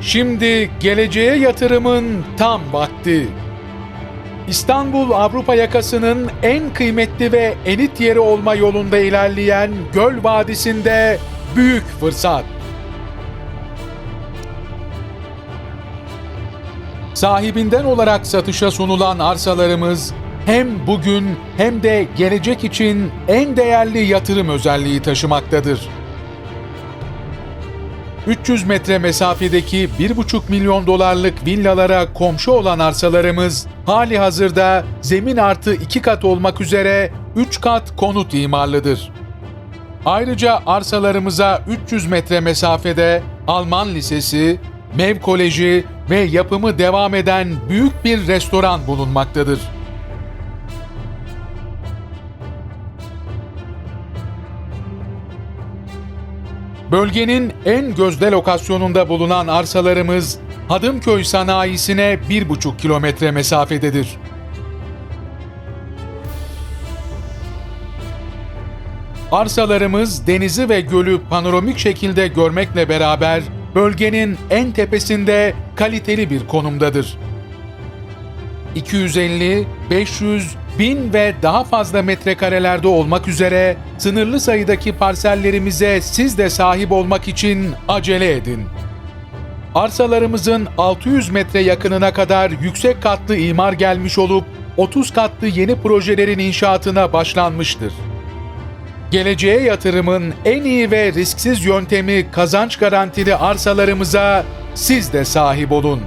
Şimdi geleceğe yatırımın tam vakti. İstanbul Avrupa yakasının en kıymetli ve enit yeri olma yolunda ilerleyen Göl Vadisi'nde büyük fırsat. Sahibinden olarak satışa sunulan arsalarımız hem bugün hem de gelecek için en değerli yatırım özelliği taşımaktadır. 300 metre mesafedeki 1,5 milyon dolarlık villalara komşu olan arsalarımız hali hazırda zemin artı 2 kat olmak üzere 3 kat konut imarlıdır. Ayrıca arsalarımıza 300 metre mesafede Alman Lisesi, Mev Koleji ve yapımı devam eden büyük bir restoran bulunmaktadır. Bölgenin en gözde lokasyonunda bulunan arsalarımız Hadımköy sanayisine 1,5 kilometre mesafededir. Arsalarımız denizi ve gölü panoramik şekilde görmekle beraber bölgenin en tepesinde kaliteli bir konumdadır. 250, 500, 1000 ve daha fazla metrekarelerde olmak üzere sınırlı sayıdaki parsellerimize siz de sahip olmak için acele edin. Arsalarımızın 600 metre yakınına kadar yüksek katlı imar gelmiş olup 30 katlı yeni projelerin inşaatına başlanmıştır. Geleceğe yatırımın en iyi ve risksiz yöntemi kazanç garantili arsalarımıza siz de sahip olun.